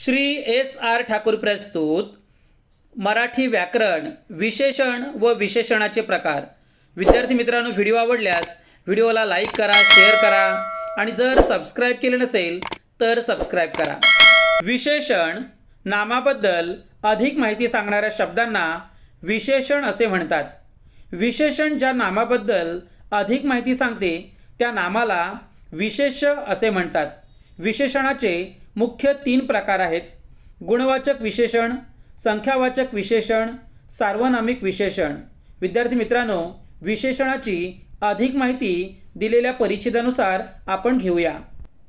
Shri S R Thakur प्रस्तुत मराठी व्याकरण विशेषण व विशेषणाचे प्रकार. विद्यार्थी मित्रांनो व्हिडिओ आवडल्यास व्हिडिओला लाईक करा शेअर करा आणि जर सबस्क्राईब केले नसेल तर सबस्क्राईब करा. विशेषण नामाबद्दल अधिक माहिती सांगणाऱ्या शब्दांना विशेषण असे म्हणतात. विशेषण ज्या नामाबद्दल अधिक माहिती सांगते त्या नामाला विशेष असे म्हणतात. विशेषणाचे मुख्य तीन प्रकार आहेत. गुणवाचक विशेषण संख्यावाचक विशेषण सार्वनामिक विशेषण. विद्यार्थी मित्रांनो विशेषणाची अधिक माहिती दिलेल्या परिच्छेदानुसार आपण घेऊया.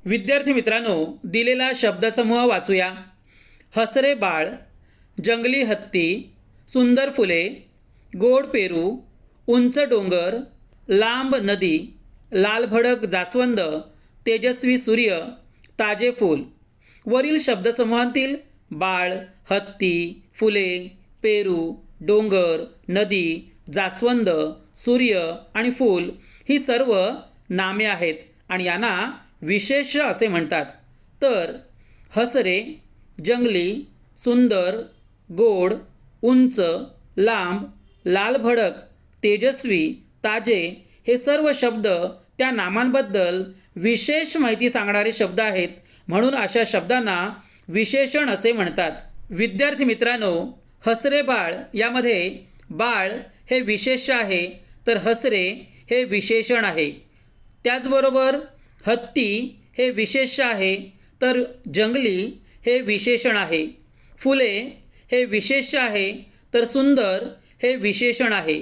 विद्यार्थी मित्रांनो दिलेला शब्दसमूह वाचूया. हसरे बाळ जंगली हत्ती सुंदर फुले गोड पेरू उंच डोंगर लांब नदी लालभडक जास्वंद तेजस्वी सूर्य ताजे फूल. वरील शब्दसमूहांतील बाळ हत्ती फुले पेरू डोंगर नदी जास्वंद सूर्य आणि फूल ही सर्व नामे आहेत आणि यांना विशेष असे म्हणतात. तर हसरे जंगली सुंदर गोड उंच लांब लालभडक तेजस्वी ताजे हे सर्व शब्द त्या नामांबद्दल विशेष माहिती सांगणारे शब्द आहेत म्हणून अशा शब्दांना विशेषण असे म्हणतात. विद्यार्थी मित्रांनो हसरे बाळ यामध्ये बाळ हे विशेष आहे तर हसरे हे विशेषण आहे. त्याचबरोबर हत्ती हे विशेष आहे तर जंगली हे विशेषण आहे. फुले हे विशेष आहे तर सुंदर हे विशेषण आहे.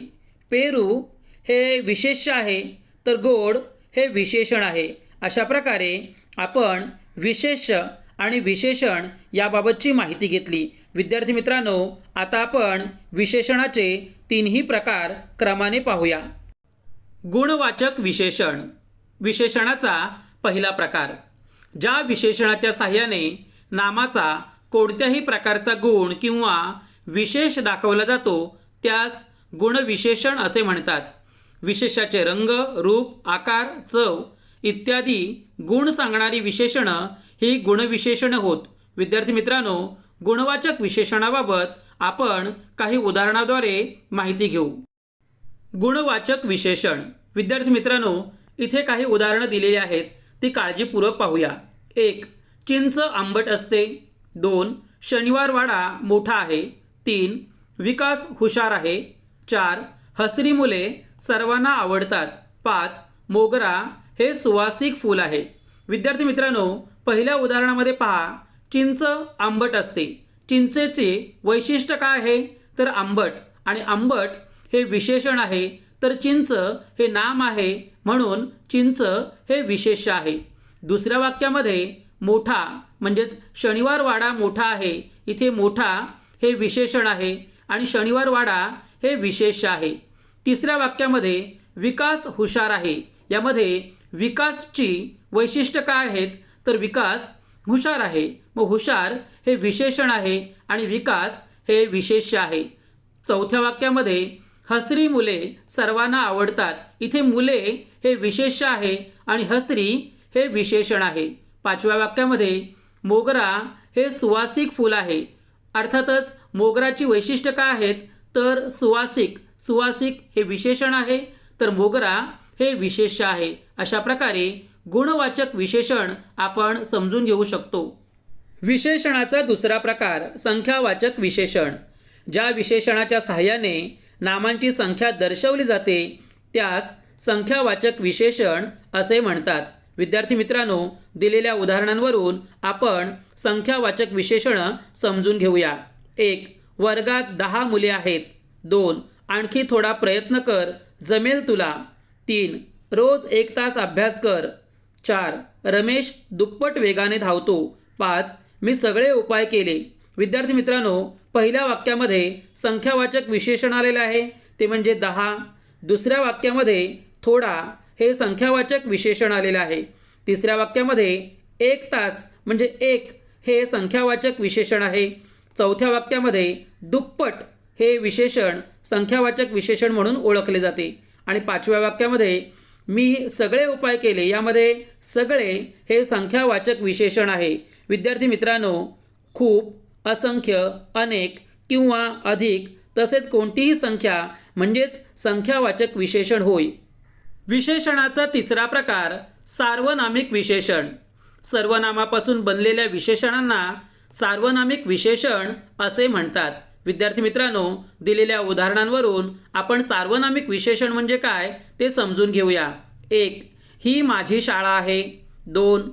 पेरू हे विशेष आहे तर गोड हे विशेषण आहे. अशा प्रकारे आपण विशेष आणि विशेषण याबाबतची माहिती घेतली. विद्यार्थी मित्रांनो आता आपण विशेषणाचे तीनही प्रकार क्रमाने पाहूया. गुणवाचक विशेषण. विशेषणाचा पहिला प्रकार. ज्या विशेषणाच्या साह्याने नामाचा कोणत्याही प्रकारचा गुण किंवा विशेष दाखवला जातो त्यास गुणविशेषण असे म्हणतात. विशेषाचे रंग रूप आकार चव इत्यादी गुण सांगणारी विशेषणं ही गुणविशेषणं होत. विद्यार्थी मित्रांनो गुणवाचक विशेषणाबाबत आपण काही उदाहरणाद्वारे माहिती घेऊ. गुणवाचक विशेषण. विद्यार्थी मित्रांनो इथे काही उदाहरणं दिलेली आहेत ती काळजीपूर्वक पाहूया. एक चिंच आंबट असते. दोन शनिवारवाडा मोठा आहे. तीन विकास हुशार आहे. चार हसरी मुले सर्वांना आवडतात. पाच मोगरा हे सुवासिक फूल आहे. विद्यार्थी मित्रांनो पहिल्या उदाहरणामध्ये पहा चिंच आंबट असते. चिंचेचे वैशिष्ट्य काय आहे? तर आंबट. आणि आंबट हे विशेषण आहे. तर चिंच हे नाम आहे म्हणून चिंच हे विशेष आहे. दुसऱ्या वाक्यामध्ये मोठा म्हणजेच शनिवार वाडा मोठा आहे. इथे मोठा हे विशेषण आहे आणि शनिवार वाडा हे विशेष आहे. तिसऱ्या वाक्यामध्ये विकास हुशार आहे. यामध्ये विकासची वैशिष्ट्य काय आहेत? तर विकास हुशार आहे. मग हुशार हे विशेषण आहे आणि विकास हे विशेष आहे. चौथ्या वाक्यामध्ये हसरी मुले सर्वांना आवडतात. इथे मुले हे विशेष आहे आणि हसरी हे विशेषण आहे. पाचव्या वाक्यामध्ये मोगरा हे सुवासिक फूल आहे. अर्थातच मोगराची वैशिष्ट्य काय आहेत? तर सुवासिक. सुवासिक हे विशेषण आहे. तर मोगरा हे विशेष आहे. अशा प्रकारे गुणवाचक विशेषण आपण समजून घेऊ शकतो. विशेषणाचा दुसरा प्रकार संख्यावाचक विशेषण. ज्या विशेषणाच्या सहाय्याने नामांची संख्या दर्शवली जाते त्यास संख्यावाचक विशेषण असे म्हणतात. विद्यार्थी मित्रांनो दिलेल्या उदाहरणांवरून आपण संख्यावाचक विशेषणं समजून घेऊया. एक वर्गात दहा मुले आहेत. दोन आणखी थोडा प्रयत्न कर. जमेल तुला. तीन रोज एक तास अभ्यास कर. चार रमेश दुप्पट वेगाने धावतो. पाच मी सगळे उपाय केले. विद्यार्थी मित्रांनो पहिल्या वाक्यामध्ये संख्यावाचक विशेषण आलेलं आहे. ते म्हणजे दहा. दुसऱ्या वाक्यामध्ये थोडा हे संख्यावाचक विशेषण आलेलं आहे. तिसऱ्या वाक्यामध्ये एक तास म्हणजे एक हे संख्यावाचक विशेषण आहे. चौथ्या वाक्यामध्ये दुप्पट हे विशेषण संख्यावाचक विशेषण म्हणून ओळखले जाते. आणि पाचव्या वाक्यामध्ये मी सगळे उपाय केले यामध्ये सगळे हे संख्यावाचक विशेषण आहे. विद्यार्थी मित्रांनो खूप असंख्य अनेक किंवा अधिक तसेच कोणतीही संख्या म्हणजेच संख्यावाचक विशेषण होय. विशेषणाचा तिसरा प्रकार सार्वनामिक विशेषण. सर्वनामापासून बनलेल्या विशेषणांना सार्वनामिक विशेषण असे म्हणतात. विद्यार्थी मित्रांनो दिलेल्या उदाहरणांवरून आपण सार्वनामिक विशेषण म्हणजे काय ते समजून घेऊया. एक ही माझी शाळा आहे. दोन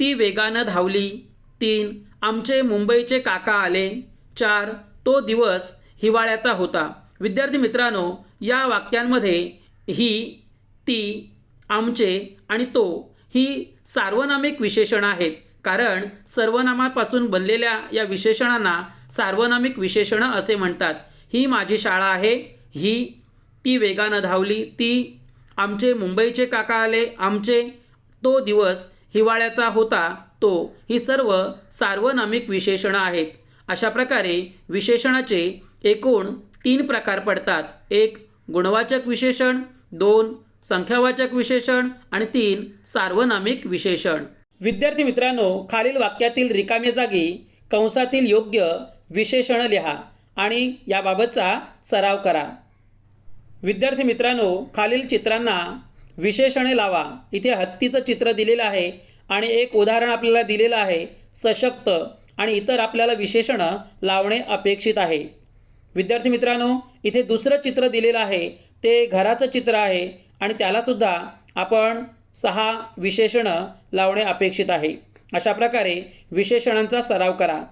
ती वेगानं धावली. तीन आमचे मुंबईचे काका आले. चार तो दिवस हिवाळ्याचा होता. विद्यार्थी मित्रांनो या वाक्यांमध्ये ही ती आमचे आणि तो ही सार्वनामिक विशेषणं आहेत. कारण सर्वनामापासून बनलेल्या या विशेषणांना सार्वनामिक विशेषणं असे म्हणतात. ही माझी शाळा आहे. ही ती वेगानं धावली. ती आमचे मुंबईचे काका आले. आमचे तो दिवस हिवाळ्याचा होता. तो ही सर्व सार्वनामिक विशेषणं आहेत. अशा प्रकारे विशेषणाचे एकूण तीन प्रकार पडतात. एक गुणवाचक विशेषण. दोन संख्यावाचक विशेषण. आणि तीन सार्वनामिक विशेषण. विद्यार्थी मित्रांनो खालील वाक्यातील रिकामे जागी कंसातील योग्य विशेषण लिहा आणि याबाबतचा सराव करा. विद्यार्थी मित्रांनो खालील चित्रांना विशेषणे लावा. इथे हत्तीचं चित्र दिलेलं आहे आणि एक उदाहरण आपल्याला दिलेलं आहे सशक्त आणि इतर आपल्याला विशेषणं लावणे अपेक्षित आहे. विद्यार्थी मित्रांनो इथे दुसरं चित्र दिलेलं आहे. ते घराचं चित्र आहे आणि त्यालासुद्धा आपण सहा विशेषणं लावणे अपेक्षित आहे. अशा प्रकारे विशेषणांचा सराव करा.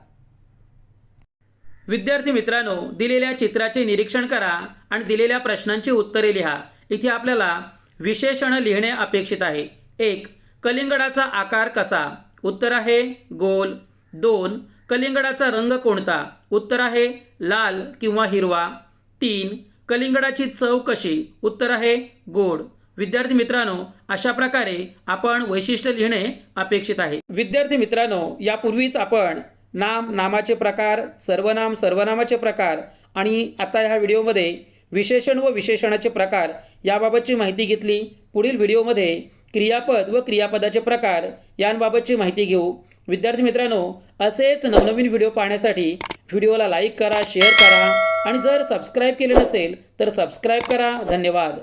विद्यार्थी मित्रांनो दिलेल्या चित्राचे निरीक्षण करा आणि दिलेल्या प्रश्नांची उत्तरे लिहा. इथे आपल्याला विशेषण लिहिणे अपेक्षित आहे. एक कलिंगडाचा आकार कसा? उत्तर आहे गोल. दोन कलिंगडाचा रंग कोणता? उत्तर आहे लाल किंवा हिरवा. तीन कलिंगडाची चव कशी? उत्तर आहे गोड. विद्यार्थी मित्रांनो अशा प्रकारे आपण वैशिष्ट्य लिहिणे अपेक्षित आहे. विद्यार्थी मित्रांनो यापूर्वीच आपण नाम नामाचे प्रकार सर्वनाम सर्वनामाचे प्रकार आणि आता ह्या व्हिडिओमध्ये विशेषण व विशेषणाचे प्रकार याबाबतची माहिती घेतली. पुढील व्हिडिओमध्ये क्रियापद व क्रियापदाचे प्रकार यांबाबतची माहिती घेऊ. विद्यार्थी मित्रांनो असेच नवनवीन व्हिडिओ पाहण्यासाठी व्हिडिओला लाईक करा शेअर करा आणि जर सबस्क्राईब केले नसेल तर सबस्क्राईब करा. धन्यवाद.